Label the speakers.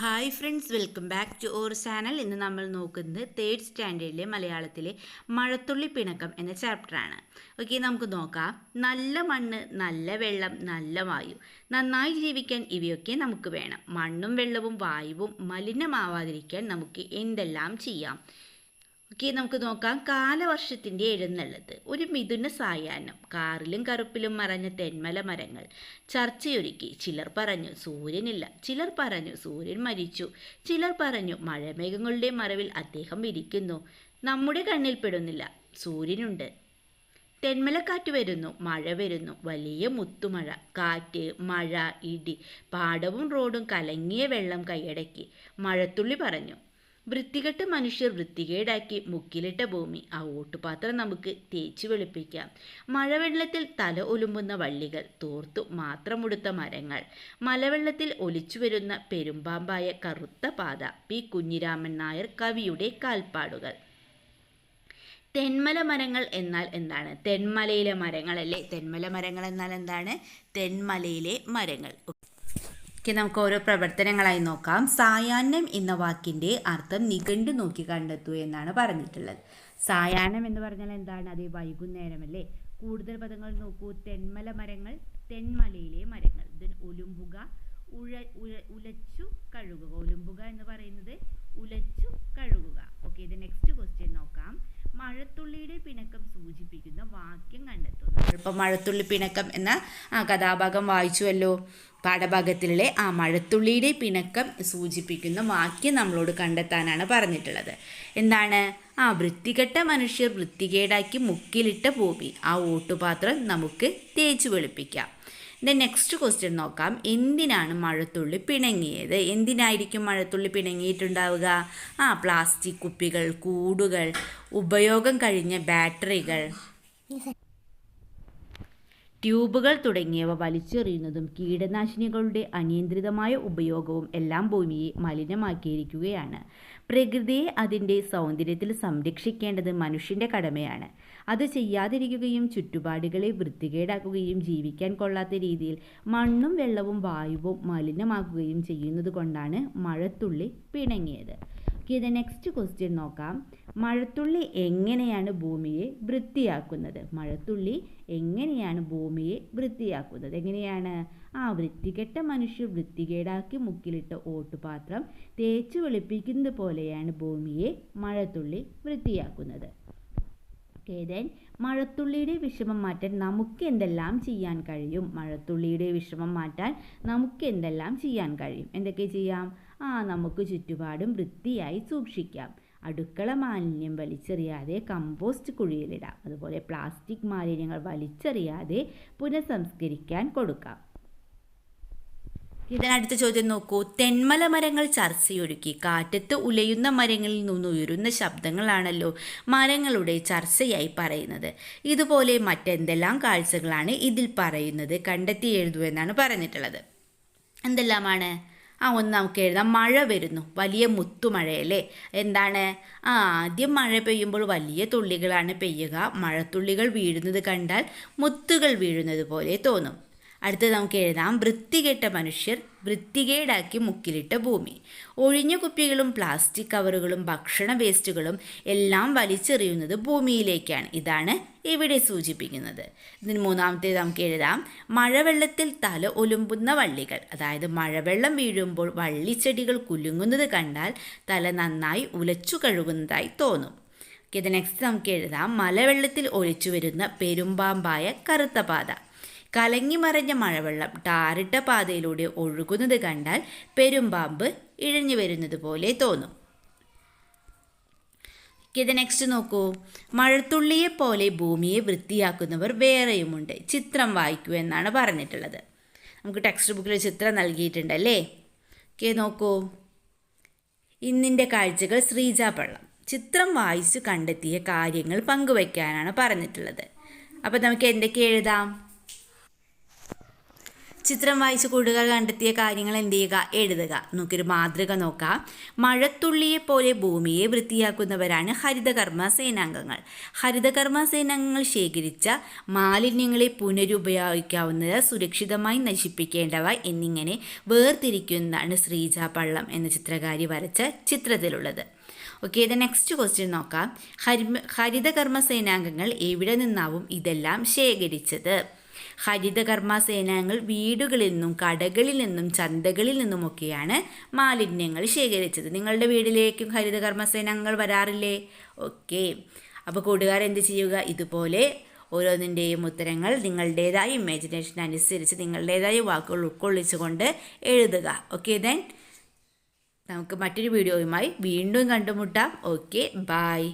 Speaker 1: Hi friends welcome back to our channel ഇന്ന് നമ്മൾ നോക്കുന്നത് തേർഡ് സ്റ്റാൻഡേർഡിലെ മലയാളത്തിലെ മഴത്തുള്ളി പിണക്കം എന്ന ചാപ്റ്ററാണ് ഓക്കെ നമുക്ക് നോക്കാം. നല്ല മണ്ണ് നല്ല വെള്ളം നല്ല വായു. നന്നായി ജീവിക്കാൻ ഇവയൊക്കെ നമുക്ക് വേണം. മണ്ണും വെള്ളവും വായുവും മലിനമാവാതിരിക്കാൻ നമുക്ക് എന്തെല്ലാം ചെയ്യാം? ഓക്കെ നമുക്ക് നോക്കാം. കാലവർഷത്തിന്റെ എഴുന്നള്ളത്ത് ഒരു മിഥുന സായാഹ്നം. കാറിലും കറുപ്പിലും മറഞ്ഞ തെന്മല മരങ്ങൾ. ചർച്ചയൊരുക്കി. ചിലർ പറഞ്ഞു സൂര്യനില്ല. ചിലർ പറഞ്ഞു സൂര്യൻ മരിച്ചു. ചിലർ പറഞ്ഞു മഴമേഘങ്ങളുടെ മറവിൽ അദ്ദേഹം ഇരിക്കുന്നു. നമ്മുടെ കണ്ണിൽ പെടുന്നില്ല. സൂര്യനുണ്ട്. തെന്മലക്കാറ്റ് വരുന്നു മഴ വരുന്നു. വലിയ മുത്തുമഴ. കാറ്റ് മഴ ഇടി. പാടവും റോഡും കലങ്ങിയ വെള്ളം കൈയടക്കി. മഴത്തുള്ളി പറഞ്ഞു വൃത്തികെട്ട മനുഷ്യർ വൃത്തികേടാക്കി മുക്കിലിട്ട ഭൂമി. ആ ഓട്ടുപാത്രം നമുക്ക് തേച്ചു വെളുപ്പിക്കാം. മഴവെള്ളത്തിൽ തല ഒലുമ്പുന്ന വള്ളികൾ തോർത്തു മാത്രമുടുത്ത മരങ്ങൾ. മലവെള്ളത്തിൽ ഒലിച്ചു വരുന്ന പെരുമ്പാമ്പായ കറുത്ത പാത. പി. കുഞ്ഞിരാമൻ നായർ കവിയുടെ കാൽപ്പാടുകൾ. തെന്മല മരങ്ങൾ എന്നാൽ എന്താണ്? തെന്മലയിലെ മരങ്ങളല്ലേ? തെന്മല മരങ്ങൾ എന്നാൽ എന്താണ്? തെന്മലയിലെ മരങ്ങൾ. ഓക്കെ നമുക്ക് ഓരോ പ്രവർത്തനങ്ങളായി നോക്കാം. സായാഹ്നം എന്ന വാക്കിന്റെ അർത്ഥം നിഘണ്ടു നോക്കി കണ്ടെത്തൂ എന്നാണ് പറഞ്ഞിട്ടുള്ളത്. സായാഹ്നം എന്ന് പറഞ്ഞാൽ എന്താണ്? അത് വൈകുന്നേരം അല്ലേ കൂടുതൽ പദങ്ങൾ നോക്കൂ. തെന്മല മരങ്ങൾ തെന്മലയിലെ മരങ്ങൾ. ദൻ ഒലുമ്പുക ഉഴ ഉഴ ഉലച്ചു കഴുകുക. ഒലുമ്പുക എന്ന് പറയുന്നത് ഉലച്ചു കഴുകുക. ഓക്കെ ഇത് നെക്സ്റ്റ് ക്വസ്റ്റ്യൻ നോക്കാം മഴത്തുള്ളിയുടെ പിണക്കം സൂചിപ്പിക്കുന്ന വാക്യം കണ്ടെത്തുന്നു. ഇപ്പം മഴത്തുള്ളി പിണക്കം എന്ന ആ കഥാഭാഗം വായിച്ചുവല്ലോ. പാഠഭാഗത്തിലെ ആ മഴത്തുള്ളിയുടെ പിണക്കം സൂചിപ്പിക്കുന്ന വാക്യം നമ്മളോട് കണ്ടെത്താനാണ് പറഞ്ഞിട്ടുള്ളത്. എന്താണ്? ആ വൃത്തികെട്ട മനുഷ്യർ വൃത്തികേടാക്കി മുക്കിലിട്ട ഭൂമി. ആ ഓട്ടുപാത്രം നമുക്ക് തേച്ചു വെളുപ്പിക്കാം. ദെൻ നെക്സ്റ്റ് ക്വസ്റ്റ്യൻ നോക്കാം. എന്തിനാണ് മഴത്തുള്ളി പിണങ്ങിയത്? എന്തിനായിരിക്കും മഴത്തുള്ളി പിണങ്ങിയിട്ടുണ്ടാവുക? ആ പ്ലാസ്റ്റിക് കുപ്പികൾ കൂടുകൾ ഉപയോഗം കഴിഞ്ഞ ബാറ്ററികൾ. ട്യൂബുകൾ തുടങ്ങിയവ വലിച്ചെറിയുന്നതും കീടനാശിനികളുടെ അനിയന്ത്രിതമായ ഉപയോഗവും എല്ലാം ഭൂമിയെ മലിനമാക്കിയിരിക്കുകയാണ്. പ്രകൃതിയെ അതിന്റെ സൗന്ദര്യത്തിൽ സംരക്ഷിക്കേണ്ടത് മനുഷ്യന്റെ കടമയാണ്. അത് ചെയ്യാതിരിക്കുകയും ചുറ്റുപാടുകളെ വൃത്തികേടാക്കുകയും ജീവിക്കാൻ കൊള്ളാത്ത രീതിയിൽ മണ്ണും വെള്ളവും വായുവും മലിനമാക്കുകയും ചെയ്യുന്നത് കൊണ്ടാണ് മഴത്തുള്ളി പിണങ്ങിയത്. ഇത് നെക്സ്റ്റ് ക്വസ്റ്റ്യൻ നോക്കാം. മഴത്തുള്ളി എങ്ങനെയാണ് ഭൂമിയെ വൃത്തിയാക്കുന്നത്? മഴത്തുള്ളി എങ്ങനെയാണ് ഭൂമിയെ വൃത്തിയാക്കുന്നത്? എങ്ങനെയാണ്? ആ വൃത്തികെട്ട മനുഷ്യർ വൃത്തികേടാക്കി മുക്കിലിട്ട ഓട്ടുപാത്രം തേച്ചു വെളുപ്പിക്കുന്നത് പോലെയാണ് ഭൂമിയെ മഴത്തുള്ളി വൃത്തിയാക്കുന്നത്. ദെൻ മഴത്തുള്ളിയുടെ വിഷമം മാറ്റാൻ നമുക്ക് എന്തെല്ലാം ചെയ്യാൻ കഴിയും? മഴത്തുള്ളിയുടെ വിഷമം മാറ്റാൻ നമുക്ക് എന്തെല്ലാം ചെയ്യാൻ കഴിയും? എന്തൊക്കെ ചെയ്യാം? ആ നമുക്ക് ചുറ്റുപാടും വൃത്തിയായി സൂക്ഷിക്കാം. അടുക്കള മാലിന്യം വലിച്ചെറിയാതെ കമ്പോസ്റ്റ് കുഴിയിലിടാം. അതുപോലെ പ്ലാസ്റ്റിക് മാലിന്യങ്ങൾ വലിച്ചെറിയാതെ പുനഃസംസ്കരിക്കാൻ കൊടുക്കാം. ഇതിനടുത്ത ചോദ്യം നോക്കൂ. തെന്മല മരങ്ങൾ ചർച്ചയൊരുക്കി. കാറ്റത്ത് ഉലയുന്ന മരങ്ങളിൽ നിന്ന് ഉയരുന്ന ശബ്ദങ്ങളാണല്ലോ മരങ്ങളുടെ ചർച്ചയായി പറയുന്നത്. ഇതുപോലെ മറ്റെന്തെല്ലാം കാഴ്ചകളാണ് ഇതിൽ പറയുന്നത്? കണ്ടെത്തി എഴുതൂ എന്നാണ് പറഞ്ഞിട്ടുള്ളത്. എന്തെല്ലാമാണ്? ആ ഒന്ന് നമുക്ക് എഴുതാം. മഴ വരുന്നു. വലിയ മുത്തുമഴയല്ലേ? എന്താണ്? ആ ആദ്യം മഴ പെയ്യുമ്പോൾ വലിയ തുള്ളികളാണ് പെയ്യുക. മഴത്തുള്ളികൾ വീഴുന്നത് കണ്ടാൽ മുത്തുകൾ വീഴുന്നത് പോലെ തോന്നും. അടുത്ത് നമുക്ക് എഴുതാം. വൃത്തികെട്ട മനുഷ്യർ വൃത്തികേടാക്കി മുക്കിലിട്ട ഭൂമി. ഒഴിഞ്ഞ കുപ്പികളും പ്ലാസ്റ്റിക് കവറുകളും ഭക്ഷണ വേസ്റ്റുകളും എല്ലാം വലിച്ചെറിയുന്നത് ഭൂമിയിലേക്കാണ്. ഇതാണ് ഇവിടെ സൂചിപ്പിക്കുന്നത്. ഇതിന് മൂന്നാമത്തേത് നമുക്ക് എഴുതാം. മഴവെള്ളത്തിൽ തല ഒലുമ്പുന്ന വള്ളികൾ. അതായത് മഴവെള്ളം വീഴുമ്പോൾ വള്ളിച്ചെടികൾ കുലുങ്ങുന്നത് കണ്ടാൽ തല നന്നായി ഉലച്ചു കഴുകുന്നതായി തോന്നും. ഇത് നെക്സ്റ്റ് നമുക്ക് എഴുതാം. മലവെള്ളത്തിൽ ഒലിച്ചു വരുന്ന പെരുമ്പാമ്പായ കറുത്ത പാത. കലങ്ങി മറഞ്ഞ മഴവെള്ളം ടാറിട്ട പാതയിലൂടെ ഒഴുകുന്നത് കണ്ടാൽ പെരുമ്പാമ്പ് ഇഴഞ്ഞു വരുന്നത് പോലെ തോന്നും. ഇത് നെക്സ്റ്റ് നോക്കൂ. മഴത്തുള്ളിയെ പോലെ ഭൂമിയെ വൃത്തിയാക്കുന്നവർ വേറെയുമുണ്ട്. ചിത്രം വായിക്കൂ എന്നാണ് പറഞ്ഞിട്ടുള്ളത്. നമുക്ക് ടെക്സ്റ്റ് ബുക്കിൽ ചിത്രം നൽകിയിട്ടുണ്ട് അല്ലേ? ഓക്കെ നോക്കൂ. ഇന്നിന്റെ കാഴ്ചകൾ ശ്രീജ പള്ളം. ചിത്രം വായിച്ചു കണ്ടെത്തിയ കാര്യങ്ങൾ പങ്കുവയ്ക്കാനാണ് പറഞ്ഞിട്ടുള്ളത്. അപ്പോൾ നമുക്ക് എന്തൊക്കെ എഴുതാം? ചിത്രം വായിച്ച് കൂടുതൽ കണ്ടെത്തിയ കാര്യങ്ങൾ എന്ത് ചെയ്യുക? എഴുതുക. നമുക്കൊരു മാതൃക നോക്കാം. മഴത്തുള്ളിയെ പോലെ ഭൂമിയെ വൃത്തിയാക്കുന്നവരാണ് ഹരിതകർമ്മ സേനാംഗങ്ങൾ. ഹരിതകർമ്മ സേനാംഗങ്ങൾ ശേഖരിച്ച മാലിന്യങ്ങളെ പുനരുപയോഗിക്കാവുന്നത് സുരക്ഷിതമായി നശിപ്പിക്കേണ്ടവ എന്നിങ്ങനെ വേർതിരിക്കുന്നതാണ് ശ്രീജ പള്ളം എന്ന ചിത്രകാരി വരച്ച ചിത്രത്തിലുള്ളത്. ഓക്കെ ഇത് നെക്സ്റ്റ് ക്വസ്റ്റ്യൻ നോക്കാം. ഹരി ഹരിതകർമ്മ സേനാംഗങ്ങൾ എവിടെ നിന്നാവും ഇതെല്ലാം ശേഖരിച്ചത്? ഹരിതകർമ്മ സേനാംഗങ്ങൾ വീടുകളിൽ നിന്നും കടകളിൽ നിന്നും ചന്തകളിൽ നിന്നുമൊക്കെയാണ് മാലിന്യങ്ങൾ ശേഖരിച്ചത്. നിങ്ങളുടെ വീടിലേക്കും ഹരിതകർമ്മ സേനാംഗങ്ങൾ വരാറില്ലേ? ഓക്കെ. അപ്പോൾ കൂട്ടുകാർ എന്ത് ചെയ്യുക? ഇതുപോലെ ഓരോന്നിന്റെയും ഉത്തരങ്ങൾ നിങ്ങളുടേതായ ഇമാജിനേഷൻ അനുസരിച്ച് നിങ്ങളുടേതായ വാക്കുകൾ ഉൾക്കൊള്ളിച്ചുകൊണ്ട് എഴുതുക. ഓക്കെ ദെൻ നമുക്ക് മറ്റൊരു വീഡിയോയുമായി വീണ്ടും കണ്ടുമുട്ടാം. Okay bye